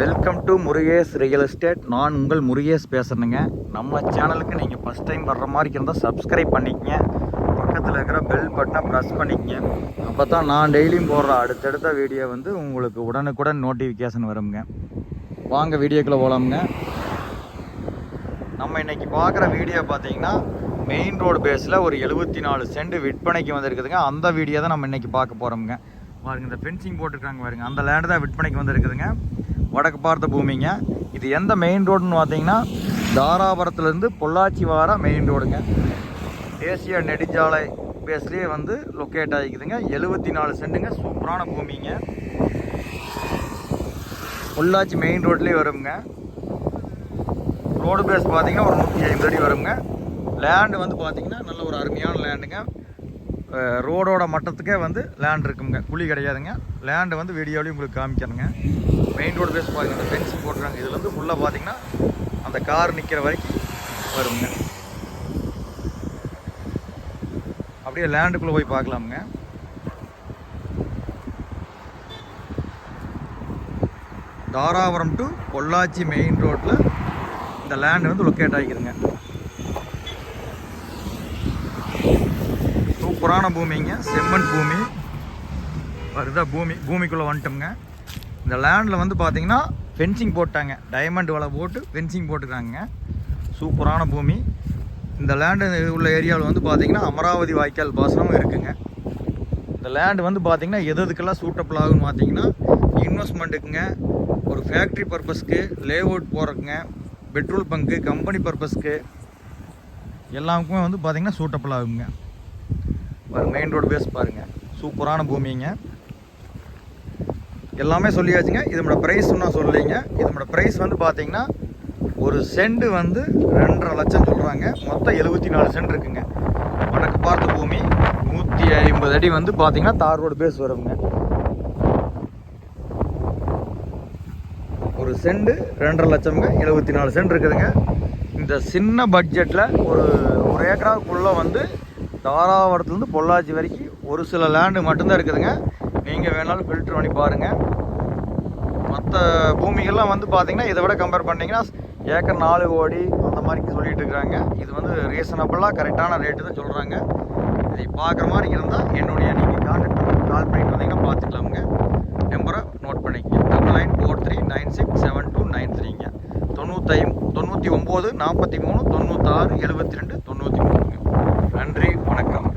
Welcome to Murugesh real estate நான் உங்கள் முருகேஷ் பேசுகிறேங்க நம்ம சேனலுக்கு நீங்கள் ஃபஸ்ட் டைம் வர்ற மாதிரி இருந்தால் சப்ஸ்கிரைப் பண்ணிக்கங்க. பக்கத்தில் இருக்கிற பெல் பட்டனை ப்ரெஸ் பண்ணிக்கங்க. அப்போ தான் நான் டெய்லியும் போடுற அடுத்தடுத்த வீடியோ வந்து உங்களுக்கு உடனுக்குடன் நோட்டிஃபிகேஷன் வருங்க. வாங்க வீடியோக்குள்ளே போகலாமுங்க நம்ம இன்றைக்கி பார்க்குற வீடியோ பார்த்தீங்கன்னா மெயின் ரோடு பேஸில் ஒரு எழுபத்தி நாலு சென்ட் விற்பனைக்கு வந்திருக்குதுங்க. அந்த வீடியோ தான் நம்ம இன்றைக்கி பார்க்க போகிறோமுங்க பாருங்க இந்த ஃபென்சிங் போட்டிருக்காங்க பாருங்க. அந்த லேண்டு தான் விற்பனைக்கு வந்திருக்குதுங்க. வடக்கு பார்த்த பூமிங்க. இது எந்த மெயின் ரோடுன்னு பார்த்தீங்கன்னா தாராபுரத்துலேருந்து பொள்ளாச்சி வார மெயின் ரோடுங்க தேசிய நெடுஞ்சாலை பேஸ்லேயே வந்து லொக்கேட் ஆகிக்குதுங்க. எழுபத்தி நாலு சென்ட்டுங்க. சூப்பரான பூமிங்க. பொள்ளாச்சி மெயின் ரோட்லேயே வருங்க. ரோடு பேஸ் பார்த்தீங்கன்னா ஒரு நூற்றி ஐம்பது அடி வருங்க. லேண்டு வந்து பார்த்தீங்கன்னா நல்ல ஒரு அருமையான லேண்டுங்க ரோடோட மட்டத்துக்கே வந்து லேண்ட் இருக்குங்க. குழி கிடையாதுங்க. லேண்டு வந்து வீடியோலையும் உங்களுக்கு காமிக்கிறேங்க மெயின் ரோடு பேஸ் பார்த்தீங்கன்னா அந்த போடுறாங்க போட்டுருக்காங்க. இதுல உள்ளே ஃபுல்லாக பார்த்தீங்கன்னா அந்த கார் நிற்கிற வரைக்கும் வருங்க. அப்படியே லேண்டுக்குள்ளே போய் பார்க்கலாமுங்க. தாராபுரம் டு பொள்ளாச்சி மெயின் ரோட்டில் இந்த லேண்டு வந்து லொக்கேட் ஆகிக்குதுங்க. புராண பூமிங்க செம்மண் பூமி. வருதா பூமி பூமிக்குள்ளே வந்துட்டோம்ங்க. இந்த லேண்டில் வந்து பார்த்தீங்கன்னா ஃபென்சிங் போட்டாங்க. டைமண்ட் வலை போட்டு ஃபென்சிங் போட்டுருக்காங்க சூப்பரான பூமி. இந்த லேண்டு உள்ள ஏரியாவில் வந்து பார்த்தீங்கன்னா அமராவதி வாய்க்கால் பாசனமும் இருக்குங்க. இந்த லேண்டு வந்து பார்த்தீங்கன்னா எது எதுக்கெல்லாம் சூட்டபிள் ஆகுன்னு பார்த்தீங்கன்னா இன்வெஸ்ட்மெண்ட்டுக்குங்க ஒரு ஃபேக்ட்ரி பர்பஸ்க்கு லே அவுட் போகிறதுக்குங்க பெட்ரோல் பங்க்கு கம்பெனி பர்பஸ்க்கு எல்லாருக்குமே வந்து பார்த்திங்கன்னா சூட்டபிள் ஆகுங்க. பாருங்கள் மெயின் ரோடு பேஸ் பாருங்க. சூப்பரான பூமிங்க. எல்லாமே சொல்லியாச்சுங்க. இதோட ப்ரைஸ் நான் சொல்லலைங்க. இதோட ப்ரைஸ் வந்து பார்த்தீங்கன்னா ஒரு செண்டு வந்து ரெண்டரை லட்சம் சொல்கிறாங்க மொத்தம் எழுபத்தி நாலு சென்ட் இருக்குங்க. வடக்கு பார்த்த பூமி நூற்றி ஐம்பது அடி வந்து பார்த்தீங்கன்னா தார் ரோடு பேஸ் வருங்க. ஒரு சென்ட் ரெண்டரை லட்சம்ங்க எழுபத்தி நாலு சென்ட் இருக்குதுங்க. இந்த சின்ன பட்ஜெட்டில் ஒரு ஒரு ஏக்கராக்குள்ளே வந்து தாராபுரத்துலேருந்து பொள்ளாச்சி வரைக்கும் ஒரு சில லேண்டு மட்டும்தான் இருக்குதுங்க. நீங்கள் வேணாலும் ஃபில்டர் பண்ணி பாருங்கள் மற்ற பூமிகள்லாம் வந்து பார்த்தீங்கன்னா இதை விட கம்பேர் பண்ணிங்கன்னா ஏக்கர் நாலு கோடி அந்த மாதிரி சொல்லிட்டு இருக்கிறாங்க இது வந்து ரீசனபிளாக கரெக்டான ரேட்டு தான் சொல்கிறாங்க இதை பார்க்குற மாதிரி இருந்தால் என்னுடைய நீங்கள் கான்டாக்ட் பண்ணி கால் பண்ணிட்டு வந்தீங்கன்னா பார்த்துக்கலாமுங்க. நம்பரை நோட் பண்ணிக்கங்க. Double nine four three nine six seven two nine த்ரீங்க தொண்ணூற்றி தொண்ணூற்றி ஒம்பது நாற்பத்தி மூணு தொண்ணூத்தாறு எழுபத்தி ரெண்டு நன்றி வணக்கம்.